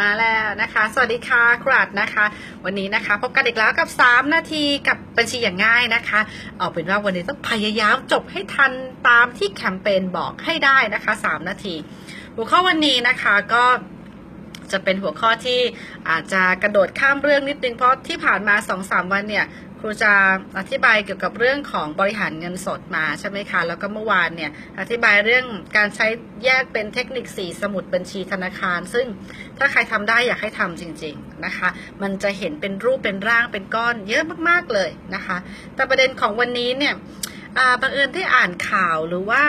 มาแล้วนะคะ สวัสดีค่ะครัดนะคะ วันนี้นะคะพบกันอีกแล้วกับ 3 นาทีกับบัญชีอย่างง่ายนะคะ เอาเป็นว่าวันนี้ต้องพยายามจบให้ทันตามที่แคมเปญบอกให้ได้นะคะ 3 นาที หัวข้อวันนี้นะคะก็จะเป็นหัวข้อที่อาจจะกระโดดข้ามเรื่องนิดนึงเพราะที่ผ่านมา 2-3 วันเนี่ย รูจะอธิบายเกี่ยวกับเรื่องของบริหารเงินสดมาใช่ไหมคะ แล้วก็เมื่อวานเนี่ยอธิบายเรื่องการใช้แยกเป็นเทคนิค4สมุดบัญชีธนาคาร ซึ่งถ้าใครทำได้อยากให้ทำจริง ๆนะคะ มันจะเห็นเป็นรูปเป็นร่างเป็นก้อนเยอะมากๆเลยนะคะ แต่ประเด็นของวันนี้เนี่ยอ่าบังเอิญได้อ่านข่าวหรือว่า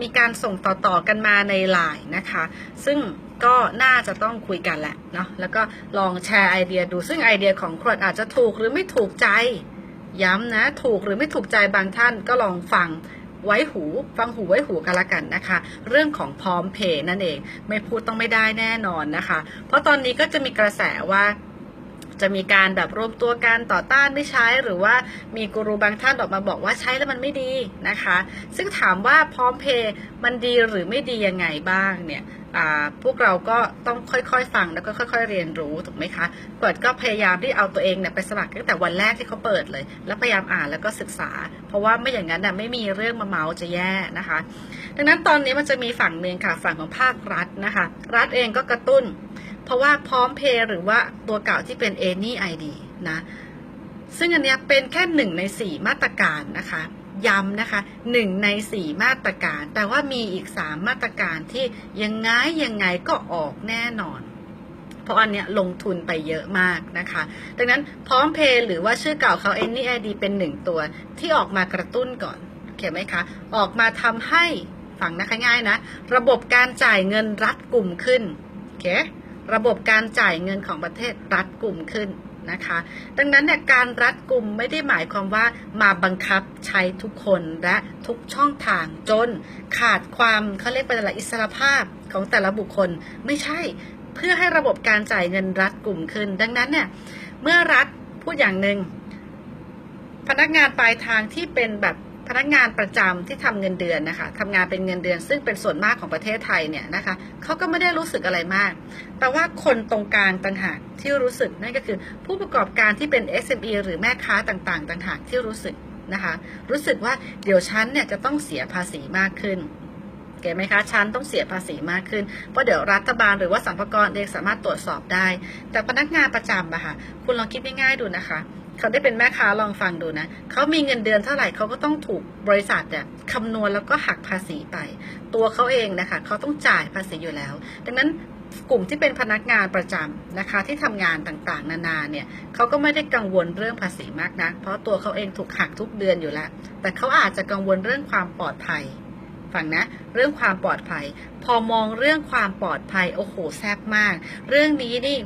มีการส่งต่อๆกันมาในไลน์นะคะ ซึ่งก็น่าจะต้องคุยกันแหละเนาะแล้วก็ลองแชร์ไอเดียดูซึ่งไอเดียของครวดอาจจะถูกหรือไม่ถูกใจ ย้ำนะถูกหรือไม่ถูกใจบางท่านก็ลองฟังไว้หูฟังหูไว้หูกันละกันนะคะ เรื่องของพร้อมเพย์นั่นเองไม่พูดต้องไม่ได้แน่นอนนะคะ เพราะตอนนี้ก็จะมีกระแสว่าจะมีการแบบรวมตัวกันต่อต้านไม่ใช้ หรือว่ามีกูรูบางท่านออกมาบอกว่าใช้แล้วมันไม่ดีนะคะ ซึ่งถามว่าพร้อมเพย์มันดีหรือไม่ดียังไงบ้างเนี่ย พวกเราก็ต้องค่อยๆฟังแล้วก็ค่อย ๆ เรียนรู้ถูกไหมคะเปิดก็พยายามที่เอาตัวเองเนี่ยไปสมัครตั้งแต่วันแรกที่เขาเปิดเลย แล้วพยายามอ่านแล้วก็ศึกษา เพราะว่าไม่อย่างนั้นน่ะไม่มีเรื่องมาเมาส์จะแย่นะคะ ดังนั้นตอนนี้มันจะมีฝั่งหนึ่งค่ะฝั่งของภาครัฐนะคะ รัฐเองก็กระตุ้น เพราะว่าพร้อมเพย์หรือว่าตัวเก่าที่เป็น Any ID นะซึ่งอันเนี้ยเป็นแค่หนึ่งในสี่มาตรการนะคะ ย้ำนะคะหนึ่งในสี่มาตรการ แต่ว่ามีอีกสามมาตรการที่ยังไงยังไงก็ออกแน่นอน เพราะอันเนี้ยลงทุนไปเยอะมากนะคะ ดังนั้นพร้อมเพย์หรือว่าชื่อเก่าเขา Any ID เป็นหนึ่งตัว ที่ออกมากระตุ้นก่อนเขียนไหมคะ ออกมาทำให้ฟังนะคะง่ายนะ ระบบการจ่ายเงินรัดกลุ่มขึ้นโอเคระบบการจ่ายเงินของประเทศรัดกลุ่มขึ้น นะคะ ดังนั้นเนี่ยการรัดกลุ่มไม่ได้หมายความว่ามาบังคับใช้ทุกคนและทุกช่องทางจนขาดความเขาเรียกเป็นอะไรอิสรภาพของแต่ละบุคคลไม่ใช่เพื่อให้ระบบการจ่ายเงินรัดกลุ่มขึ้น ดังนั้นเนี่ยเมื่อรัฐพูดอย่างหนึ่งพนักงานปลายทางที่เป็นแบบ พนักงานประจำที่ทำเงินเดือนนะคะทำงานเป็นเงินเดือน ซึ่งเป็นส่วนมากของประเทศไทยเนี่ยนะคะเขาก็ไม่ได้รู้สึกอะไรมาก แต่ว่าคนตรงกลางต่างหากที่รู้สึกนั่นก็คือ ผู้ประกอบการที่เป็น SME หรือแม่ค้าต่างๆ ต่างหากที่รู้สึกนะคะรู้สึกว่าเดี๋ยวฉันเนี่ยจะต้องเสียภาษีมากขึ้นเก็ตไหมคะฉันต้องเสียภาษีมากขึ้น เพราะเดี๋ยวรัฐบาลหรือว่าสัมภาระเองสามารถตรวจสอบได้ แต่พนักงานประจำอะค่ะ คุณลองคิดง่ายๆดูนะคะ เขาได้เป็นแม่ค้าลองฟังดูนะเขามีเงินเดือนเท่าไหร่เขาก็ต้องถูกบริษัทเนี่ยคำนวณแล้วก็หักภาษีไป ตัวเขาเองนะคะเขาต้องจ่ายภาษีอยู่แล้ว ดังนั้นกลุ่มที่เป็นพนักงานประจำนะคะที่ทำงานต่างๆ นานาเนี่ยเขาก็ไม่ได้กังวลเรื่องภาษีมากนะเพราะตัวเขาเองถูกหักทุกเดือนอยู่แล้ว แต่เขาอาจจะกังวลเรื่องความปลอดภัยฟังนะเรื่องความปลอดภัย พอมองเรื่องความปลอดภัยโอ้โหแซ่บมาก เรื่องนี้นี่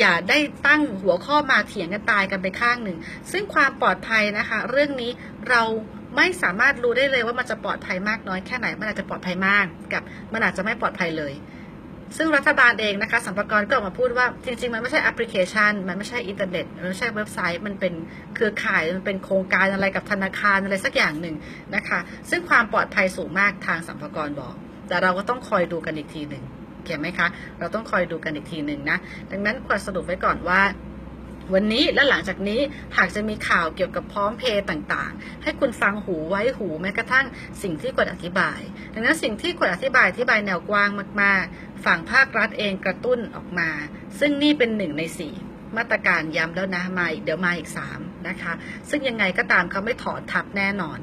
อย่าได้ตั้งหัวข้อมาเถียงกันตายกันไปข้างหนึ่ง ซึ่งความปลอดภัยนะคะ เรื่องนี้เราไม่สามารถรู้ได้เลยว่ามันจะปลอดภัยมากน้อยแค่ไหน มันอาจจะปลอดภัยมากกับมันอาจจะไม่ปลอดภัยเลย ซึ่งรัฐบาลเองนะคะสัมภากรก็ออกมาพูดว่าจริง ๆ มันไม่ใช่แอปพลิเคชัน มันไม่ใช่อินเทอร์เน็ตมันไม่ใช่เว็บไซต์ มันเป็นเครือข่ายมันเป็นโครงการอะไรกับธนาคารอะไรสักอย่างหนึ่งนะคะ ซึ่งความปลอดภัยสูงมากทางสัมภากรบอก แต่เราก็ต้องคอยดูกันอีกทีหนึ่ง เขียนไหมคะ เราต้องคอยดูกันอีกทีหนึ่งนะ ดังนั้นควรสรุปไว้ก่อนว่าวันนี้และหลังจากนี้หากจะมีข่าวเกี่ยวกับพร้อมเพย์ต่างๆ ให้คุณฟังหูไว้หูแม้กระทั่งสิ่งที่ควรอธิบาย ดังนั้นสิ่งที่ควรอธิบายอธิบายแนวกว้างมากๆ ฝั่งภาครัฐเองกระตุ้นออกมา ซึ่งนี่เป็นหนึ่งในสี่มาตรการย้ำแล้วนะมาอีกเดี๋ยวมาอีกสามนะคะ ซึ่งยังไงก็ตามเขาไม่ถอนทับแน่นอน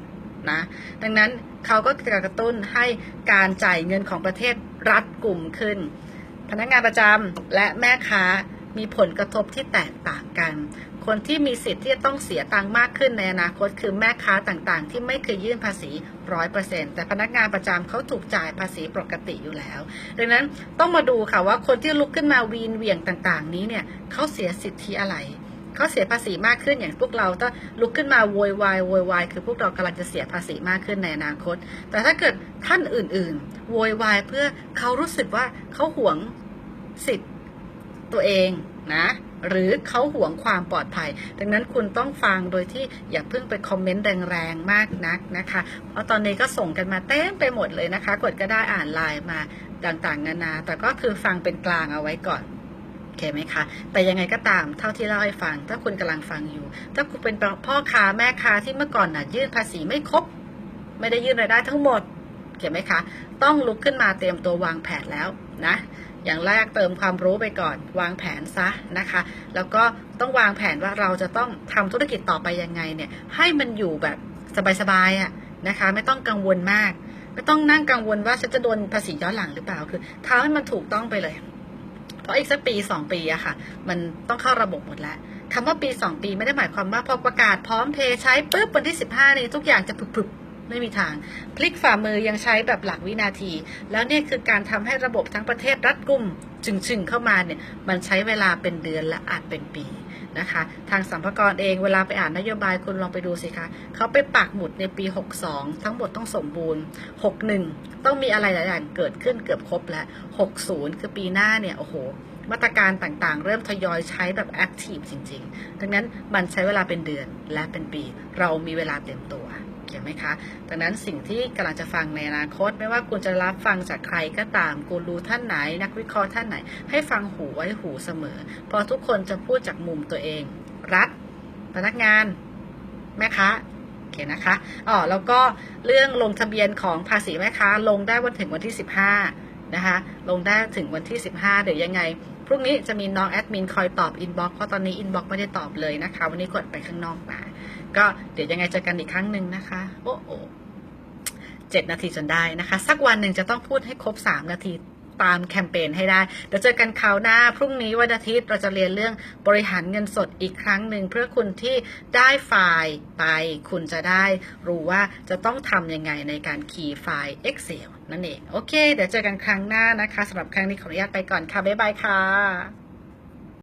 นะ ดังนั้นเขาก็จะกระตุ้นให้การจ่ายเงินของประเทศ รัดกลุ่มขึ้น พนักงานประจำและแม่ค้ามีผลกระทบที่แตกต่างกัน คนที่มีสิทธิ์ที่จะต้องเสียตังค์มากขึ้นในอนาคตคือแม่ค้าต่างๆ ที่ไม่เคยยื่นภาษีร้อยเปอร์เซ็นแต่พนักงานประจำเขาถูกจ่ายภาษีปกติอยู่แล้ว ดังนั้นต้องมาดูค่ะว่าคนที่ลุกขึ้นมาวีนเหวี่ยงต่างๆ นี้เนี่ยเขาเสียสิทธิอะไร เขาเสียภาษีมากขึ้นอย่างพวกเราถ้าลุกขึ้นมาโวยวายโวยวายคือพวกเรากำลังจะเสียภาษีมากขึ้นในอนาคต แต่ถ้าเกิดท่านอื่นๆ โวยวายเพื่อเขารู้สึกว่าเขาหวงสิทธิ์ตัวเองนะหรือเขาหวงความปลอดภัย ดังนั้นคุณต้องฟังโดยที่อย่าเพิ่งไปคอมเมนต์แรงๆ มากนักนะคะ เพราะตอนนี้ก็ส่งกันมาเต็มไปหมดเลยนะคะ กดก็ได้อ่านไลน์มาต่างๆนานา แต่ก็คือฟังเป็นกลางเอาไว้ก่อน เคไหมคะ แต่ยังไงก็ตามเท่าที่เล่าให้ฟัง ถ้าคุณกำลังฟังอยู่ ถ้าคุณเป็นพ่อค้าแม่ค้าที่เมื่อก่อนน่ะยื่นภาษีไม่ครบ ไม่ได้ยื่นรายได้ทั้งหมดเห็นไหมคะ ต้องลุกขึ้นมาเตรียมตัววางแผนแล้วนะ อย่างแรกเติมความรู้ไปก่อน วางแผนซะนะคะ แล้วก็ต้องวางแผนว่าเราจะต้องทำธุรกิจต่อไปยังไงเนี่ย ให้มันอยู่แบบสบายๆอะ่ะนะคะ ไม่ต้องกังวลมาก ไม่ต้องนั่งกังวลว่าฉันจะโดนภาษีย้อนหลังหรือเปล่า คือทำให้มันถูกต้องไปเลย เพราะอีกสักปีสองปีอะค่ะ มันต้องเข้าระบบหมดแล้วคำว่าปีสองปีไม่ได้หมายความว่าพอประกาศพร้อมเพย์ใช้ปุ๊บวันที่สิบห้านี้ทุกอย่างจะผึบไม่มีทาง พลิกฝ่ามือยังใช้แบบหลักวินาที แล้วเนี่ยคือการทำให้ระบบทั้งประเทศรัดกุมจึงๆเข้ามาเนี่ย มันใช้เวลาเป็นเดือนและอาจเป็นปี นะคะ ทางสัมภากรเองเวลาไปอ่านนโยบายคุณลองไปดูสิคะเขาไปปักหมุดในปี 62 ทั้งหมดต้องสมบูรณ์ 61 ต้องมีอะไรหลายอย่างเกิดขึ้นเกือบครบแล้ว 60 คือปีหน้าเนี่ย โอ้โห มาตรการต่างๆ เริ่มทยอยใช้แบบแอคทีฟจริง ๆ ดังนั้นมันใช้เวลาเป็นเดือนและเป็นปี เรามีเวลาเต็มตัว เขียนไหมคะ ดังนั้นสิ่งที่กำลังจะฟังในอนาคต ไม่ว่าคุณจะรับฟังจากใครก็ตามกูรูท่านไหน นักวิเคราะห์ท่านไหน ให้ฟังหูไว้หูเสมอ เพราะทุกคนจะพูดจากมุมตัวเอง รัฐ พนักงาน แม่ค้าโอเคนะคะอ๋อแล้วก็เรื่องลงทะเบียนของภาษีแม่ค้า ลงได้วันถึงวันที่ 15 นะคะ ลงได้ถึงวันที่ 15 เดี๋ยวยังไงพรุ่งนี้จะมีน้องแอดมินคอยตอบอินบ็อกซ์เพราะตอนนี้อินบ็อกซ์ไม่ได้ตอบเลยนะคะ วันนี้กดไปข้างนอกมา ก็เดี๋ยวยังไงเจอกันอีกครั้งหนึ่งนะคะ โอ้โอเจ็ดนาทีจนได้นะคะ สักวันหนึ่งจะต้องพูดให้ครบ3นาทีตามแคมเปญให้ได้ เดี๋ยวเจอกันคราวหน้า พรุ่งนี้วันอาทิตย์เราจะเรียนเรื่องบริหารเงินสดอีกครั้งหนึ่งเพื่อคุณที่ได้ไฟล์ไป คุณจะได้รู้ว่าจะต้องทำยังไงในการคีย์ไฟล์ Excel นั่นเอง โอเค เดี๋ยวเจอกันครั้งหน้านะคะสำหรับครั้งนี้ขออนุญาตไปก่อนค่ะ บ๊ายบายค่ะ